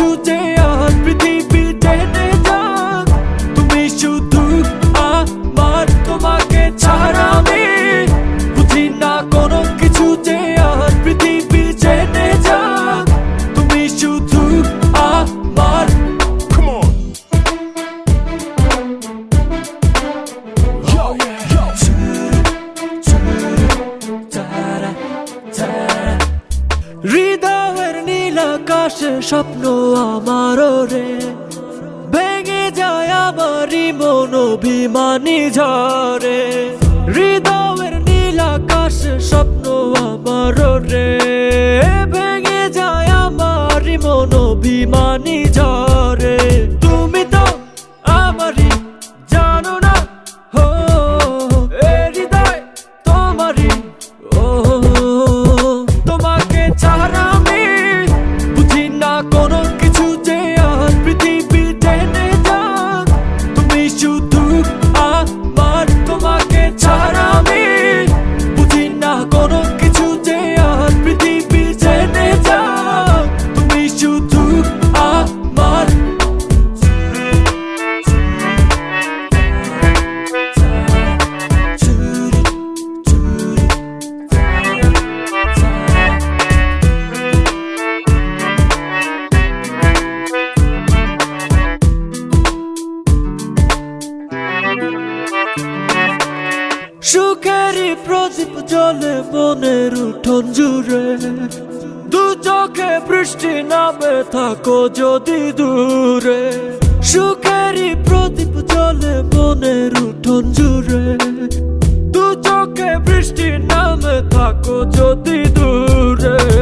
today আকাশে স্বপ্ন আমারও রে। ভেঙে যায় আমারই মন ঝরে হৃদয়ের নীল আকাশে স্বপ্ন আমার রে। ভেঙে যায় আমারই মন অভিমানী ঝরে con সুখেরই প্রদীপ জলে বনের উঠোন জুড়ে। দু চোখে বৃষ্টি নামে থাকো যদি দূরে। সুখেরই প্রদীপ জলে বনের উঠোন জুড়ে। দু চোখে বৃষ্টি নামে থাকো যদি দূরে।